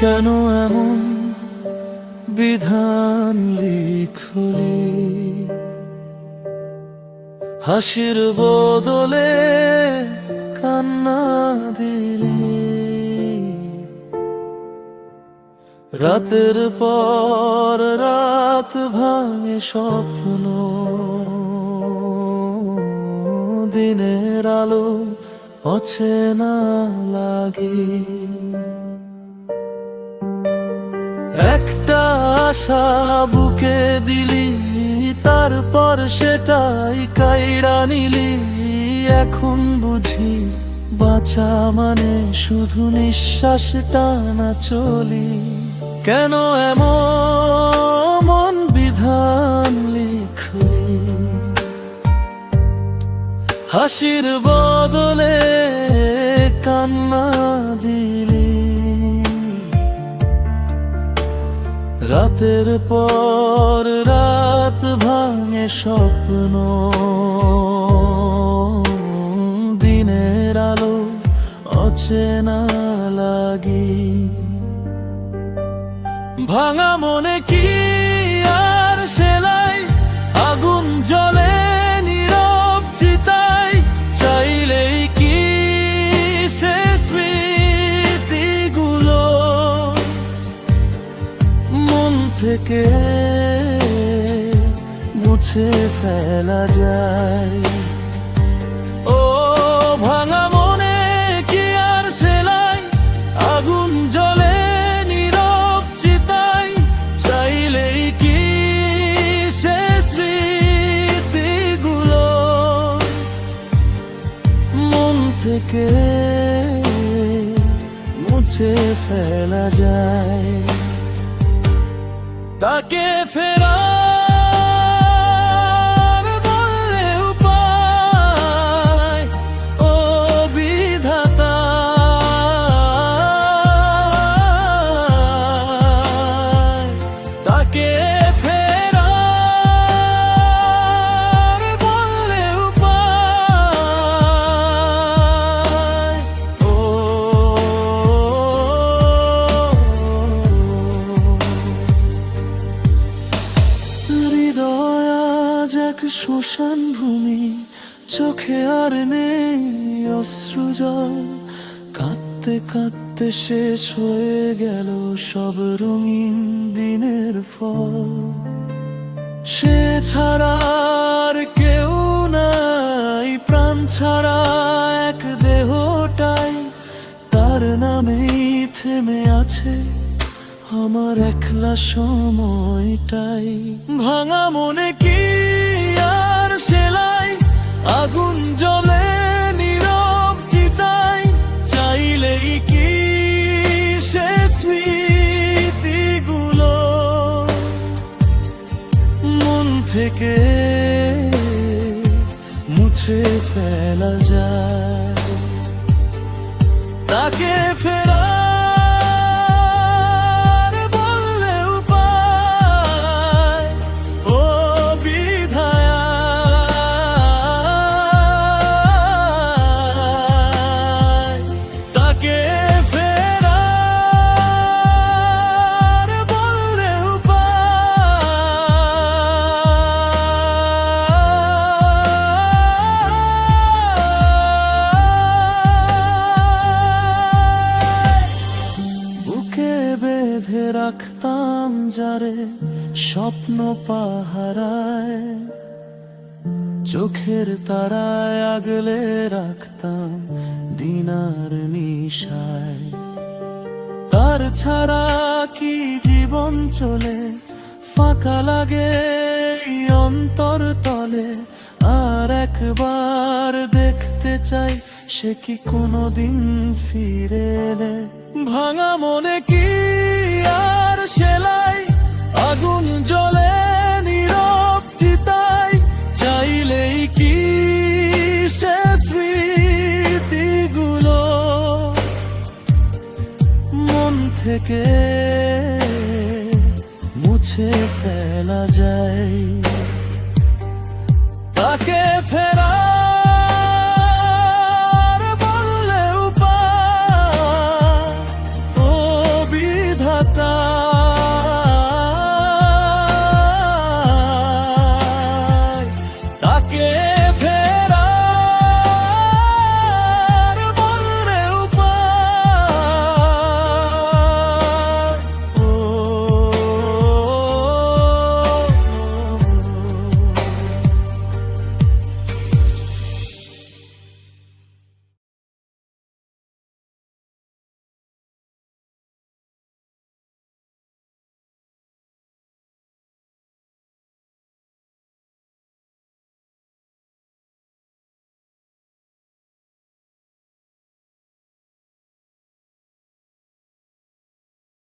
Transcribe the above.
কেন এমন বিধান লিখলি? হাসির বদলে কান্না দিলি। রাতের পর রাত ভাঙে স্বপ্ন। দিনের আলো অচেনা লাগে। একটা আশা বুকে দিলি, তারপর সেটাই কাইড়া নিলি। এখন বুঝি বাঁচা মানে শুধু নিঃশ্বাস টানা চলি। কেন এমন বিধান লিখলি? হাসির বদলে কান্না রাতের পর রাত ভাঙে স্বপ্ন। দিনের আলো অচেনা লাগি। ভাঙা মনে কি থেকে মুছে ফেলা যায়। ও ভাঙা মনে কি আর সেলাই? আগুন জ্বলে নীরব চিতাই, চাইলেই কি সে স্মৃতিগুলো? মন থেকে মুছে ফেলা যায়। তাকে ফেরার শ্মশান ভূমি, চোখে আর নেই অশ্রু জল। কাঁদতে কাঁদতে শেষ হয়ে গেল সব রঙিন দিনের ফল। সে ছাড়া আর কেউ নাই, প্রাণ ছাড়া এক দেহটাই। তার নামেই থেমে আছে আমার একলা সময়টাই। ভাঙা মনে কি সেলাই, আগুন জ্বলে নীরব চিতাই, চাইলেই কি সে স্মৃতিগুলো? মন থেকে মুছে ফেলা যায়। তাকে ফেরার বুকে বেঁধে রাখতাম যারে স্বপ্ন পাহারায়? চোখের তারায় আগলে রাখতাম দিনার নিশায়। তার ছাড়া কি জীবন চলে? ফাঁকা লাগে অন্তর তলে। আর একবার দেখতে চাই সে কি কোনোদিন ফিরে এলে? ভাঙা মনে কি আর সেলাই? আগুন জ্বলে, নীরব চিতাই। চাইলেই কি সে স্মৃতিগুলো? মন থেকে মুছে ফেলা যায়। তাকে ফেরা